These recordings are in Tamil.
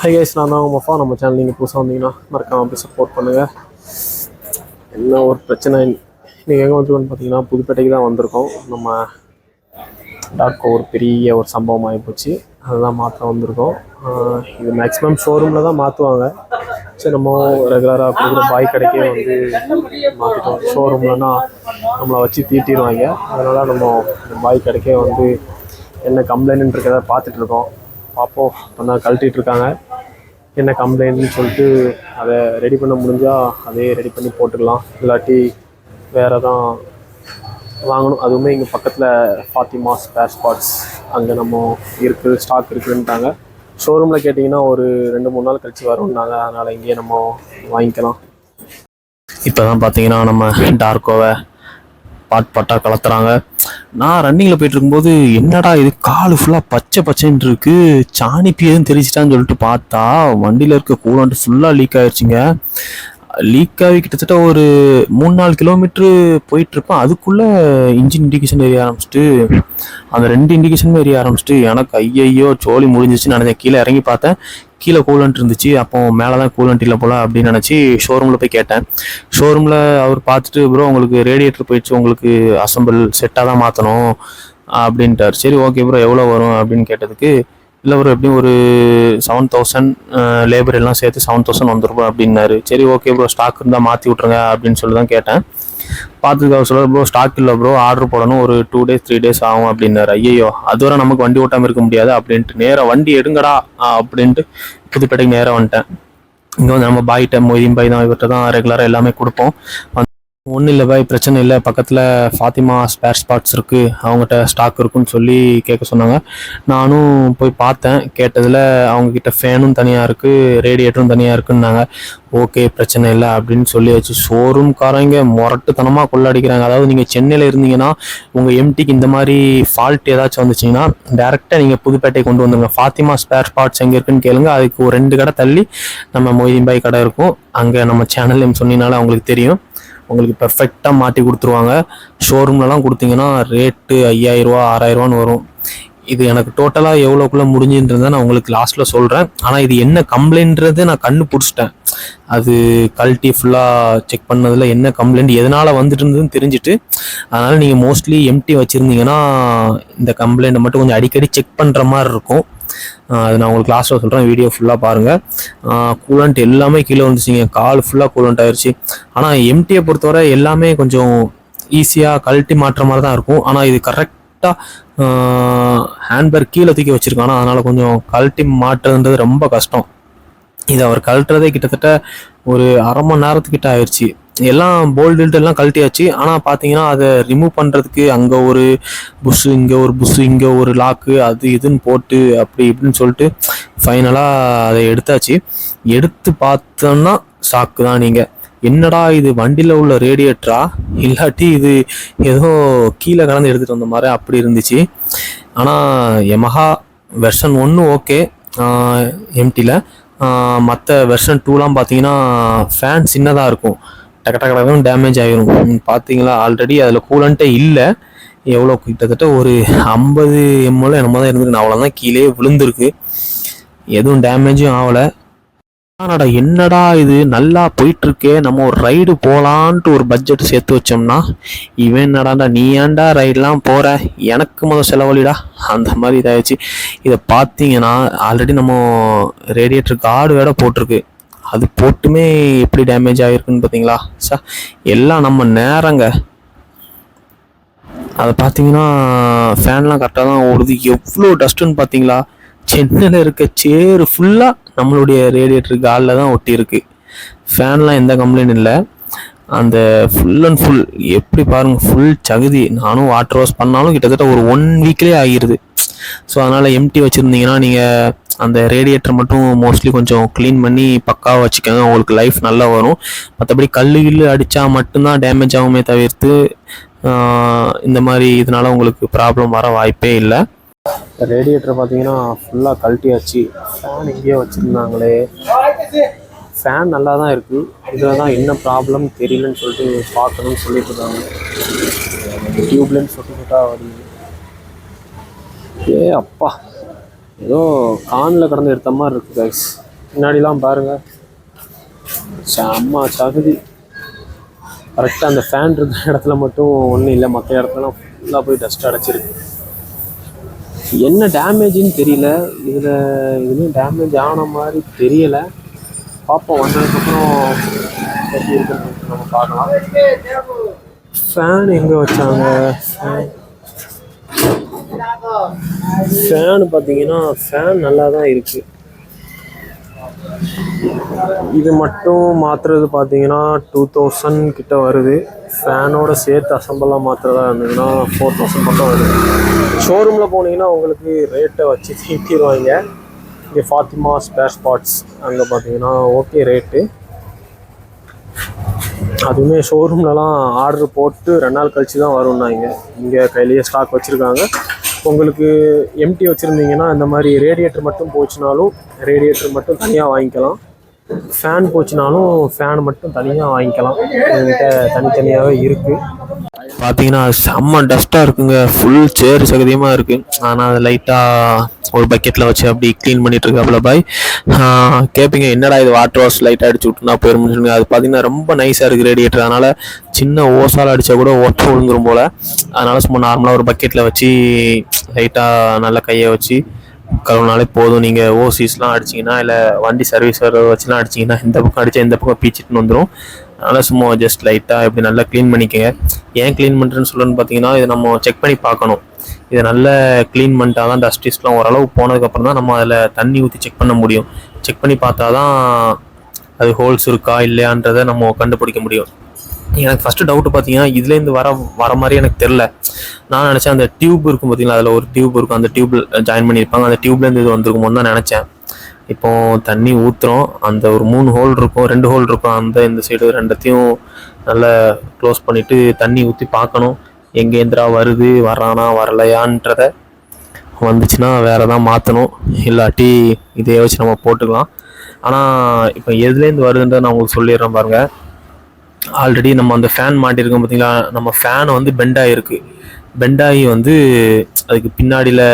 ஹை கைஸ் நான் தான் உங்கள் மஃபா நம்ம சேனல் நீங்கள் புதுசாக வந்தீங்கன்னா மறக்காம அப்படி சப்போர்ட் பண்ணுங்கள் என்ன ஒரு பிரச்சனை? நீங்கள் எங்கே வந்துருக்கோன்னு பார்த்தீங்கன்னா புதுப்பேட்டைக்கு தான் வந்திருக்கோம். நம்ம டாட்கோ ஒரு பெரிய ஒரு சம்பவம் ஆகிப்போச்சு அதுதான் மாற்ற வந்திருக்கோம். இது மேக்ஸிமம் ஷோரூமில் தான் மாற்றுவாங்க சரி நம்ம ரெகுலராக கொடுக்குற பாய் கடைக்கே வந்து மாற்றிட்டோம் ஷோரூம்லனா நம்மளை வச்சு தீட்டிடுவாங்க அதனால் நம்ம பாய் கடைக்கே வந்து என்ன கம்ப்ளைண்ட் இருக்கிறத பார்ப்போம். இப்போ தான் கழட்டிட்டு இருக்காங்க. என்ன கம்ப்ளைண்ட்னு சொல்லிட்டு அதை ரெடி பண்ண முடிஞ்சால் அதே ரெடி பண்ணி போட்டுக்கலாம் இல்லாட்டி வேறு தான் வாங்கணும். அதுவுமே இங்கே பக்கத்தில் ஃபாத்திமா ஸ்பேர் ஸ்பாட்ஸ் அங்கே நம்ம இருக்குது ஸ்டாக் இருக்குதுன்ட்டாங்க ஷோரூமில் கேட்டிங்கன்னா ஒரு ரெண்டு மூணு நாள் கழிச்சு வரும்னாங்க. அதனால் இங்கேயே நம்ம வாங்கிக்கலாம். இப்போ தான் பார்த்தீங்கன்னா நம்ம டார்க்கோவை பாட் பாட்டாக கலத்துறாங்க. நான் ரன்னிங்கில் போயிட்டு இருக்கும்போது என்னடா இது காலு ஃபுல்லாக பச்சை பச்சைன்னு இருக்கு. சாணி எதுவும் தெரிச்சிட்டான்னு சொல்லிட்டு பார்த்தா வண்டியில் இருக்க கூலாண்டு ஃபுல்லாக லீக் ஆயிடுச்சுங்க லீக் ஆகி கிட்டத்தட்ட ஒரு மூணு நாலு கிலோமீட்ரு போயிட்டு இருப்பேன் அதுக்குள்ள இன்ஜின் இண்டிகேஷன் எரிய ஆரம்பிச்சிட்டு அந்த ரெண்டு இண்டிகேஷனுமே எரிய ஆரம்பிச்சிட்டு எனக்கு ஐயையோ ஜோலி முடிஞ்சிச்சுன்னு நினைச்சேன். கீழே இறங்கி பார்த்தேன். கீழே கூலண்ட் இருந்துச்சு அப்போ மேலே தான் கூலண்ட் இல்லை போல அப்படின்னு நினச்சி ஷோரூமில் போய் கேட்டேன். ஷோரூமில் அவர் பார்த்துட்டு ப்ரோ உங்களுக்கு ரேடியேட்டர் போயிடுச்சு உங்களுக்கு அசம்பிள் செட்டாக தான் மாற்றணும் அப்படின்ட்டார். சரி ஓகே ப்ரோ எவ்வளோ வரும்? அப்படின்னு கேட்டதுக்கு இல்லை ப்ரோ எப்படியும் ஒரு செவன் தௌசண்ட் லேபர் எல்லாம் சேர்த்து செவன் தௌசண்ட் வந்துருப்போம் அப்படின்னாரு. சரி ஓகே ப்ரோ ஸ்டாக் இருந்தால் மாற்றி விட்ருங்க அப்படின்னு சொல்லி தான் கேட்டேன். பார்த்துக்கு அவர் சொல்ல ப்ரோ ஸ்டாக் இல்லை ப்ரோ ஆர்டர் போடணும் ஒரு டூ டேஸ் த்ரீ டேஸ் ஆகும் அப்படின்னாரு. ஐயோ அதுவரை நமக்கு வண்டி ஓட்டாமல் இருக்க முடியாது அப்படின்ட்டு. நேராக வண்டி எடுங்கடா அப்படின்ட்டு புதுப்பேட்டைக்கு நேராக வந்துட்டேன். இங்கே வந்து நம்ம பாய்கிட்ட மொய்தீன் பாய் தான் இவர்கிட்ட தான் ரெகுலராக எல்லாமே கொடுப்போம். ஒன்றும் இல்லை பாய் பிரச்சனை இல்லை. பக்கத்தில் ஃபாத்திமா ஸ்பேர் ஸ்பாட்ஸ் இருக்குது அவங்ககிட்ட ஸ்டாக் இருக்குன்னு சொல்லி கேட்க சொன்னாங்க. நானும் போய் பார்த்தேன். கேட்டதில் அவங்கக்கிட்ட ஃபேனும் தனியாக இருக்குது ரேடியேட்டரும் தனியாக இருக்குன்னாங்க. ஓகே பிரச்சனை இல்லை அப்படின்னு சொல்லியாச்சு. ஷோரூம்காரங்க முரட்டுத்தனமாக கொள்ளடிக்கிறாங்க. அதாவது நீங்கள் சென்னையில் இருந்தீங்கன்னா உங்கள் எம்டிக்கு இந்த மாதிரி ஃபால்ட் ஏதாச்சும் வந்துச்சிங்கன்னா டேரெக்டாக நீங்கள் புதுப்பேட்டை கொண்டு வந்துருங்க. ஃபாத்திமா ஸ்பேர் ஸ்பாட்ஸ் எங்கே இருக்குன்னு கேளுங்க. அதுக்கு ஒரு ரெண்டு கடை தள்ளி நம்ம மொய்தீன் பாய் கடை இருக்கும். அங்கே நம்ம சேனல் சொன்னீங்கனால அவங்களுக்கு தெரியும். உங்களுக்கு பெர்ஃபெக்டாக மாட்டி கொடுத்துருவாங்க. ஷோரூம்லலாம் கொடுத்தீங்கன்னா ரேட்டு ஐயாயிரரூவா ஆறாயிரரூவான்னு வரும். இது எனக்கு டோட்டலாக எவ்வளோக்குள்ளே முடிஞ்சுன்றதை நான் உங்களுக்கு லாஸ்ட்டில் சொல்கிறேன் ஆனால் இது என்ன கம்ப்ளைண்ட்றது நான் கண்ணு பிடிச்சிட்டேன். அது கழட்டி ஃபுல்லாக செக் பண்ணதில் என்ன கம்ப்ளைண்ட் எதனால் வந்துட்டு இருந்ததுன்னு தெரிஞ்சுட்டு அதனால் நீங்கள் மோஸ்ட்லி எம்டி வச்சுருந்தீங்கன்னா இந்த கம்ப்ளைண்ட்டை மட்டும் கொஞ்சம் அடிக்கடி செக் பண்ணுற மாதிரி இருக்கும். அது நான் உங்களுக்கு லாஸ்ட்டில் சொல்கிறேன் வீடியோ ஃபுல்லாக பாருங்கள் கூலண்ட் எல்லாமே கீழே வந்துச்சுங்க கால் ஃபுல்லாக கூலண்ட் ஆயிடுச்சு ஆனால் எம்டியை பொறுத்தவரை எல்லாமே கொஞ்சம் ஈஸியாக கழட்டி மாற்ற மாதிரி தான் இருக்கும். ஆனால் இது கரெக்ட் கரெக்டாக ஹேண்ட்பேக் கீழே தூக்கி வச்சுருக்கானா அதனால் கொஞ்சம் கழட்டி மாட்டுறதுன்றது ரொம்ப கஷ்டம். இது அவர் கழட்டுறதே கிட்டத்தட்ட ஒரு அரை மணி நேரத்துக்கிட்ட ஆயிடுச்சு எல்லாம் போல்டு எல்லாம் கழட்டியாச்சு. ஆனால் பார்த்தீங்கன்னா அதை ரிமூவ் பண்ணுறதுக்கு அங்கே ஒரு புஷ்ஷு இங்கே ஒரு புஷ்ஷு இங்கே ஒரு லாக்கு அது இதுன்னு போட்டு அப்படி இப்படின்னு சொல்லிட்டு ஃபைனலாக அதை எடுத்தாச்சு. எடுத்து பார்த்தோன்னா ஷாக்கு தான் நீங்கள் என்னடா இது வண்டியில் உள்ள ரேடியேட்டரா இல்லாட்டி இது ஏதோ கீழே கலந்து எடுத்துகிட்டு வந்த மாதிரி அப்படி இருந்துச்சு. ஆனால் எமஹா வெர்ஷன் ஒன்று ஓகே எம்டியில் மற்ற வெர்ஷன் டூலாம் பார்த்தீங்கன்னா ஃபேன் சின்னதாக இருக்கும். டக்கு டக்கு டக்குன்னு டேமேஜ் ஆகிரும் பார்த்தீங்களா ஆல்ரெடி அதில் கூலண்ட்டே இல்லை. எவ்வளோ கிட்டத்தட்ட ஒரு ஐம்பது எம்எல் என்னமோ தான் இருந்திருக்கு. அவ்வளோதான் கீழே விழுந்திருக்கு. எதுவும் டேமேஜும் ஆகலை. ஆனாடா என்னடா இது? நல்லா போயிட்டுருக்கே. நம்ம ஒரு ரைடு போகலான்ட்டு ஒரு பட்ஜெட் சேர்த்து வச்சோம்னா இவன் என்னடாண்டா நீ ஏன்டா ரைடெலாம் போகிற எனக்கு முதல் செலவழிடா. அந்த மாதிரி இதாகிடுச்சு இதை பார்த்தீங்கன்னா ஆல்ரெடி நம்ம ரேடியேட்டர் கார்டு வேற போட்டிருக்கு. அது போட்டுமே எப்படி டேமேஜ் ஆகிருக்குன்னு பார்த்தீங்களா சார் எல்லாம் நம்ம நேரங்க. அதை பார்த்தீங்கன்னா ஃபேன்லாம் கரெக்டாக தான் ஓடுது. எவ்வளோ டஸ்ட்டுன்னு பார்த்தீங்களா சென்னையில் இருக்க சேரு ஃபுல்லாக நம்மளுடைய ரேடியேட்டர் காலில் தான் ஒட்டியிருக்கு. ஃபேன்லாம் எந்த கம்ப்ளைண்ட் இல்லை. அந்த ஃபுல் அண்ட் ஃபுல் எப்படி பாருங்கள் ஃபுல் சகுதி. நானும் வாட்டர் வாஷ் பண்ணாலும் கிட்டத்தட்ட ஒரு ஒன் வீக்லேயே ஆகிருது. ஸோ அதனால் எம்டி வச்சுருந்தீங்கன்னா நீங்கள் அந்த ரேடியேட்டர் மட்டும் மோஸ்ட்லி கொஞ்சம் க்ளீன் பண்ணி பக்காவாக வச்சுக்கோங்க. உங்களுக்கு லைஃப் நல்லா வரும். மற்றபடி கல் கில்லு அடித்தா மட்டும்தான் டேமேஜ் ஆகுமே தவிர்த்து இந்த மாதிரி இதனால உங்களுக்கு ப்ராப்ளம் வர வாய்ப்பே இல்லை. ரேடியேட்டர் பார்த்தீங்கன்னா ஃபுல்லாக கழட்டியாச்சு. ஃபேன் எங்கேயோ வச்சுருந்தாங்களே. ஃபேன் நல்லா தான் இருக்குது இதில் தான் என்ன ப்ராப்ளம் தெரியலன்னு சொல்லிட்டு பார்க்கணும்னு சொல்லிட்டு இருக்காங்க. டியூப்லேருந்து சொட்டு சொட்டாக வருது ஏ அப்பா. ஏதோ கானில் கடந்து எடுத்த மாதிரி இருக்குது கைஸ் பின்னாடிலாம் பாருங்க. செம்ம சகுதி. கரெக்டாக அந்த ஃபேன் இருக்கிற இடத்துல மட்டும் ஒன்றும் இல்லை. மற்ற இடத்துலலாம் ஃபுல்லாக போய் டஸ்ட் அடைச்சிருக்கு. என்ன டேமேஜ்னு தெரியல. இதில் எதுவும் டேமேஜ் ஆன மாதிரி தெரியலை. பார்ப்போம் வந்ததுக்கப்புறம் எப்படி இருக்குன்னு நம்ம பார்க்கலாம். ஃபேன் எங்கே வச்சாங்க? ஃபேன் பார்த்தீங்கன்னா ஃபேன் நல்லா தான் இருக்குது இது மட்டும் மாற்றுறது பார்த்தீங்கன்னா டூ தௌசண்ட் கிட்ட வருது. ஃபேனோட சேர்த்து அசம்பிளாக மாற்றுறதா இருந்ததுன்னா ஃபோர் தௌசண்ட் மட்டும் வருது. ஷோரூமில் போனீங்கன்னா உங்களுக்கு ரேட்டை வச்சு தீட்டிடுவாங்க இங்கே ஃபாத்திமா ஸ்பேர் ஸ்பாட்ஸ் அங்கே பார்த்தீங்கன்னா ஓகே ரேட்டு அதுவுமே ஷோரூம்லலாம் ஆர்டர் போட்டு ரெண்டு நாள் கழிச்சு தான் வரும்னாங்க. இங்கே கையிலேயே ஸ்டாக் வச்சுருக்காங்க. உங்களுக்கு எம்டி வச்சுருந்தீங்கன்னா இந்த மாதிரி ரேடியேட்டர் மட்டும் போச்சுனாலும் ரேடியேட்டர் மட்டும் தனியாக வாங்கிக்கலாம். ஃபேன் போச்சுனாலும் ஃபேன் மட்டும் தனியாக வாங்கிக்கலாம். என்கிட்ட தனித்தனியாகவே இருக்குது பார்த்தீங்கன்னா செம்ம டஸ்ட்டாக இருக்குங்க. ஃபுல் சேர் சகதியமாக இருக்குது ஆனால் அது லைட்டாக ஒரு பக்கெட்டில் வச்சு அப்படி க்ளீன் பண்ணிட்டு பாய். கேட்பீங்க என்னடா இது வாட்டர் வாஷ் லைட்டாக அடிச்சு விட்டுனா போயிருமுன்னு சொல்லுங்க. அது பார்த்தீங்கன்னா ரொம்ப நைஸாக இருக்குது ரேடியேட்டர் அதனால் சின்ன ஓசால் அடித்தா கூட ஒட்ட விழுந்துரும் போல். அதனால் சும்மா நார்மலாக ஒரு பக்கெட்டில் வச்சு லைட்டாக நல்ல கையை வச்சு கழுவுனாலே போதும். நீங்கள் ஓசிஸ்லாம் அடிச்சிங்கன்னா இல்லை வண்டி சர்வீஸ் வச்சுலாம் அடிச்சிங்கன்னா இந்த பக்கம் அடித்தா இந்த பக்கம் பீச்சிட்டுன்னு வந்துடும் அதனால் சும்மா ஜஸ்ட் லைட்டாக இப்படி நல்லா க்ளீன் பண்ணிக்கங்க. ஏன் க்ளீன் பண்ணுறேன்னு சொல்லணும்னு பார்த்தீங்கன்னா இதை நம்ம செக் பண்ணி பார்க்கணும். இதை நல்லா க்ளீன் பண்ணிட்டா தான் டஸ்டிஸ்லாம் ஓரளவு போனதுக்கப்புறம் தான் நம்ம அதில் தண்ணி ஊற்றி செக் பண்ண முடியும். செக் பண்ணி பார்த்தா தான் அது ஹோல்ஸ் இருக்கா இல்லையான்றதை நம்ம கண்டுபிடிக்க முடியும். எனக்கு ஃபஸ்ட்டு டவுட் பார்த்தீங்கன்னா இதுலேருந்து வர வர மாதிரி எனக்கு தெரில நான் நினச்சேன் அந்த டியூப் இருக்கும் பார்த்தீங்களா அதில் ஒரு டியூப் இருக்கும். அந்த டியூப்பில் ஜாயின் பண்ணியிருப்பாங்க. அந்த டியூப்லேருந்து இது வந்திருக்குமோன்னு தான் நினச்சேன். இப்போ தண்ணி ஊற்றுறோம் அந்த ஒரு மூணு ஹோல் இருக்கும் ரெண்டு ஹோல் இருக்கும் அந்த இந்த சைடு ரெண்டத்தையும் நல்லா க்ளோஸ் பண்ணிவிட்டு தண்ணி ஊற்றி பார்க்கணும். எங்கேந்திரா வருது வரானா வரலையான்றத வந்துச்சுன்னா வேறு தான் மாற்றணும் இல்லாட்டி இதையே வச்சு நம்ம போட்டுக்கலாம். ஆனால் இப்போ எதுலேருந்து வருதுன்றதை நான் உங்களுக்கு சொல்லிடுறேன் பாருங்கள் ஆல்ரெடி நம்ம அந்த ஃபேன் மாட்டியிருக்கோம் பார்த்தீங்களா நம்ம ஃபேன் வந்து பெண்டாகிருக்கு பெண்டாகி வந்து அதுக்கு பின்னாடியில்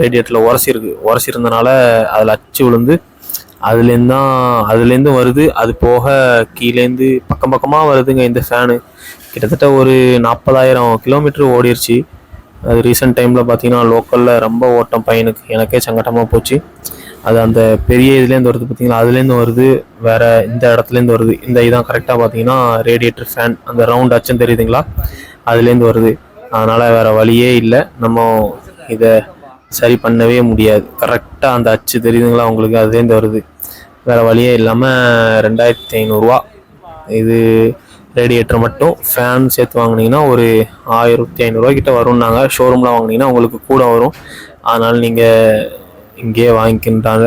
ரேடியேட்டரில் உரசிருக்கு உரசிருந்தனால அதில் அச்சு விழுந்து அதுலேருந்து தான் அதுலேருந்து வருது. அது போக கீழேருந்து பக்கம் பக்கமாக வருதுங்க இந்த ஃபேனு கிட்டத்தட்ட ஒரு நாற்பதாயிரம் கிலோமீட்டர் ஓடிடுச்சு அது ரீசெண்ட் டைமில் பார்த்தீங்கன்னா லோக்கலில் ரொம்ப ஓட்டம் பையனுக்கு எனக்கே சங்கட்டமாக போச்சு. அது அந்த பெரிய இதுலேருந்து வருது பார்த்தீங்களா அதுலேருந்து வருது வேறு இந்த இடத்துலேருந்து வருது. இந்த இதான் கரெக்டாக பார்த்தீங்கன்னா ரேடியேட்டர் ஃபேன் அந்த ரவுண்ட் அச்சம் தெரியுதுங்களா? அதுலேருந்து வருது. அதனால் வேறு வழியே இல்லை. நம்ம இதை சரி பண்ணவே முடியாது. கரெக்டாக அந்த அச்சு தெரியுதுங்களா? உங்களுக்கு அதுலேருந்து வருது. வேறு வழியே இல்லாமல் ரெண்டாயிரத்தி ஐநூறுரூவா இது ரேடியேட்டர் மட்டும் ஃபேன் சேர்த்து வாங்குனீங்கன்னா ஒரு ஆயிரத்தி ஐநூறுரூவா கிட்ட வரும்னாங்க ஷோரூமில் வாங்குனீங்கன்னா உங்களுக்கு கூட வரும். அதனால் நீங்கள் இங்கேயே வாங்கிக்கின்றாங்க.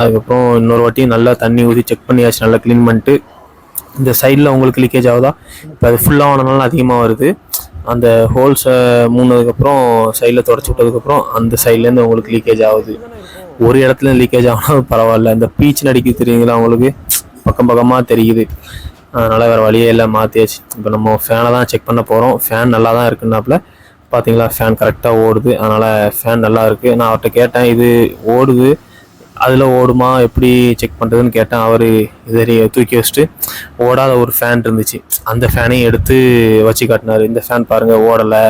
அதுக்கப்புறம் இன்னொரு வாட்டி நல்லா தண்ணி ஊற்றி செக் பண்ணியாச்சு. நல்லா க்ளீன் பண்ணிட்டு. இந்த சைடில் உங்களுக்கு லீக்கேஜ் ஆகுதா? இப்போ அது ஃபுல்லாக ஆனனால அதிகமாக வருது. அந்த ஹோல்ஸை மூணதுக்கப்புறம் சைடில் தொடச்சி விட்டதுக்கப்புறம் அந்த சைட்லேருந்து உங்களுக்கு லீக்கேஜ் ஆகுது. ஒரு இடத்துல லீக்கேஜ் ஆகினாலும் பரவாயில்ல. இந்த பீச் நடிக்க தெரியுங்களா உங்களுக்கு? பக்கம் பக்கமாக தெரியுது. அதனால் வேறு வழியே இல்லை மாற்றியாச்சு இப்போ நம்ம ஃபேனை தான் செக் பண்ண போகிறோம் ஃபேன் நல்லா தான் இருக்குன்னாப்புல பார்த்தீங்களா ஃபேன் கரெக்டாக ஓடுது. அதனால் ஃபேன் நல்லா இருக்குது நான் அவர்கிட்ட கேட்டேன் இது ஓடுது. அதில் ஓடுமா எப்படி செக் பண்ணுறதுன்னு கேட்டேன். அவர் இதை தூக்கி வச்சுட்டு ஓடாத ஒரு ஃபேன் இருந்துச்சு. அந்த ஃபேனையும் எடுத்து வச்சு காட்டினார். இந்த ஃபேன் பாருங்கள் ஓடலை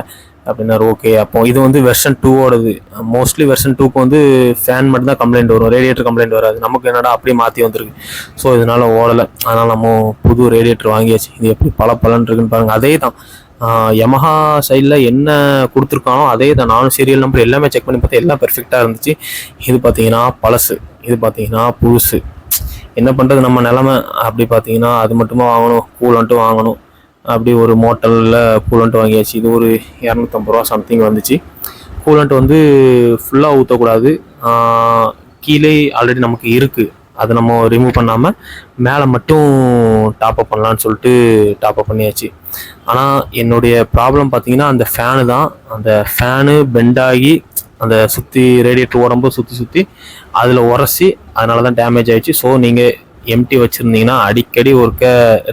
அப்படின்னாரு. ஓகே அப்போ இது வந்து வெர்ஷன் டூவோடது மோஸ்ட்லி வெர்ஷன் டூக்கு வந்து ஃபேன் மட்டும் தான் கம்ப்ளைண்ட் வரும். ரேடியேட்டர் கம்ப்ளைண்ட் வராது. நமக்கு என்னடா அப்படியே மாற்றி வந்திருக்கு. ஸோ இதனால் ஓடலை. அதனால் நம்ம புது ரேடியேட்டர் வாங்கியாச்சு. இது எப்படி பல பலன் இருக்குன்னு பாருங்கள் அதே தான் யமஹா சைடில் என்ன கொடுத்துருக்கானோ அதே தான். நானும் சீரியல் நம்பர் எல்லாமே செக் பண்ணி பார்த்தா எல்லாம் பெர்ஃபெக்டாக இருந்துச்சு. இது பார்த்தீங்கன்னா பழசு. இது பார்த்தீங்கன்னா புதுசு. என்ன பண்ணுறது நம்ம நிலமை? அப்படி பார்த்தீங்கன்னா அது மட்டுமா வாங்கணும்? கூலன்ட்டு வாங்கணும். அப்படி ஒரு மோட்டலில் கூலன்ட்டு வாங்கியாச்சு. இது ஒரு இரநூத்தம்பது ரூபா சம்திங் வந்துச்சு. கூலண்ட் வந்து ஃபுல்லாக ஊற்றக்கூடாது கீழே ஆல்ரெடி நமக்கு இருக்குது அதை நம்ம ரிமூவ் பண்ணாமல் மேலே மட்டும் டாப்அப் பண்ணலான்னு சொல்லிட்டு டாப்அப் பண்ணியாச்சு. ஆனால் என்னுடைய ப்ராப்ளம் பார்த்தீங்கன்னா அந்த ஃபேனு தான். அந்த ஃபேனு பெண்டாகி அந்த சுற்றி ரேடியேட்டர் உடம்பு சுற்றி சுற்றி அதில் உரசி அதனால தான் டேமேஜ் ஆயிடுச்சு. ஸோ நீங்கள் எம்டி வச்சுருந்தீங்கன்னா அடிக்கடி ஒருக்க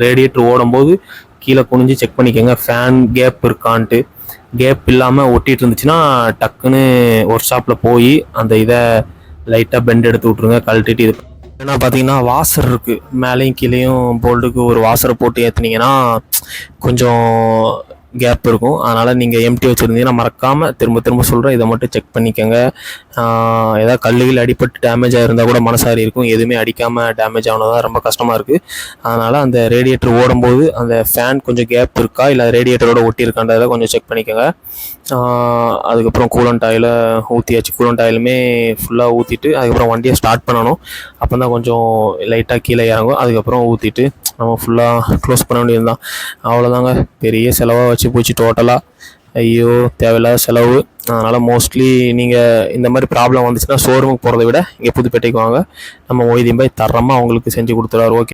ரேடியேட்டர் ஓடும்போது கீழே குனிஞ்சு செக் பண்ணிக்கோங்க. Fan gap இருக்கான்ட்டு. கேப் இல்லாமல் ஒட்டிட்டு இருந்துச்சுன்னா டக்குன்னு ஒர்க் ஷாப்பில் போய் அந்த இதை லைட்டாக பெண்ட் எடுத்து விட்ருங்க கழட்டிட்டு இது ஏன்னா பார்த்தீங்கன்னா வாசர் இருக்குது மேலேயும் கீழேயும் போல்டுக்கு ஒரு வாசரை போட்டு ஏற்றுனீங்கன்னா கொஞ்சம் கேப் இருக்கும். அதனால் நீங்கள் எம்டி வச்சுருந்தீங்கன்னா மறக்காமல் திரும்ப திரும்ப சொல்கிறேன் இதை மட்டும் செக் பண்ணிக்கோங்க. ஏதாவது கல்லுகள் அடிபட்டு டேமேஜ் ஆகிருந்தால் கூட மனசாரி இருக்கும். எதுவுமே அடிக்காமல் டேமேஜ் தான் ரொம்ப கஷ்டமாக இருக்குது அதனால் அந்த ரேடியேட்டர் ஓடும்போது அந்த ஃபேன் கொஞ்சம் கேப் இருக்கா? இல்லை ரேடியேட்டரோட ஒட்டியிருக்கான்றதை கொஞ்சம் செக் பண்ணிக்கோங்க. அதுக்கப்புறம் கூலண்ட் ஆயிலை ஊற்றியாச்சு கூலண்ட் ஆயிலுமே ஃபுல்லாக ஊற்றிட்டு அதுக்கப்புறம் வண்டியை ஸ்டார்ட் பண்ணணும். அப்போ தான் கொஞ்சம் லைட்டாக கீழே இறங்கும். அதுக்கப்புறம் ஊற்றிட்டு நம்ம ஃபுல்லாக க்ளோஸ் பண்ண வேண்டியதுதான். அவ்வளோதாங்க பெரிய செலவாக வச்சு போச்சு டோட்டலாக ஐயோ தேவையில்லாத செலவு. அதனால் மோஸ்ட்லி நீங்கள் இந்த மாதிரி ப்ராப்ளம் வந்துச்சுன்னா ஷோரூமுக்கு போகிறத விட இங்கே புதுப்பேட்டைக்கு வாங்க. நம்ம ஒய்தீன் பாய் தரமாக அவங்களுக்கு செஞ்சு கொடுத்துருவார் ஓகே